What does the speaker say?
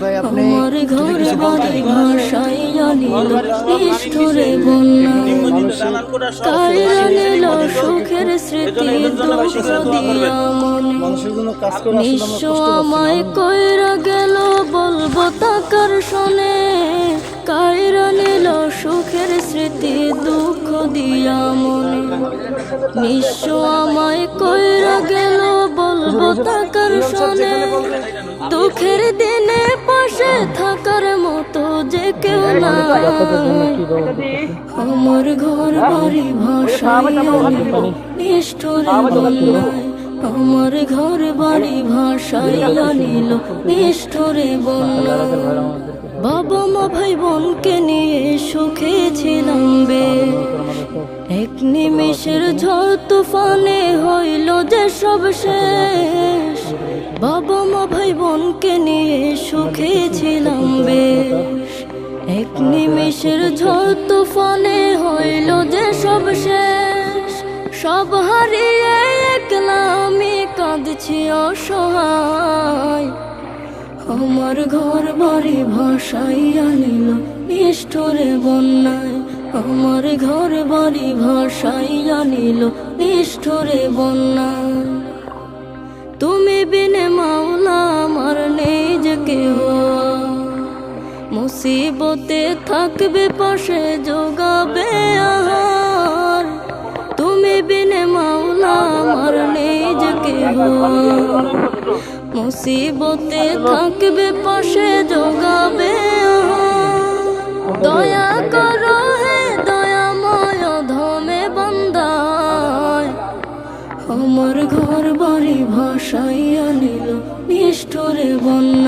ভাই, আপনি নিষ্ঠুরে সুখের স্মৃতি দুঃখ দিয়া মনে কাজ করে নিঃস্ব আমায় না। সুখের স্মৃতি, দুঃখ দিয়া মনে। নিঃস্ব আমায় কইরা গেল বলব তাকার শোনে দুঃখের দিনে পাশে থাকার মতো যে কেউ না আমার ঘর, বাড়ি ভাষায় নিষ্ঠুরে আমার ঘর, বাড়ি ভাষায় আনিল নিষ্ঠুরে বন্যায়। বাবা ভাই বোনকে নিয়ে সুখে ছিলাম এক নিমেষের ঝড় তুফানে হইল যে সব শেষ। বাবা মা ভাই বোনকে নিয়ে সুখে ছিলাম এক নিমেষের ঝড় তুফানে হইল যে সব শেষ। সব হারিয়ে একলা আমি কাঁদছি অসহায় আমার ঘর বাড়ি ভাষাই আনিল, নিষ্ঠুরে বন্যায়। আমার ঘর বাড়ি ভাষাই আনিল, নিষ্ঠুরে বন্যায়। তুমি বিনে মাওলা, আমার নেই যে কেহ। মুসিবতে থাকবে, পাশে যোগাবে আহার মুসিবতে থাকবে, পাশে যোগাবে দয়া করো হে দয়াময় ধমে বন্দায়। আমার ঘর বাড়ি ভাসাইয়া নিল, নিষ্ঠুরে বন্যা।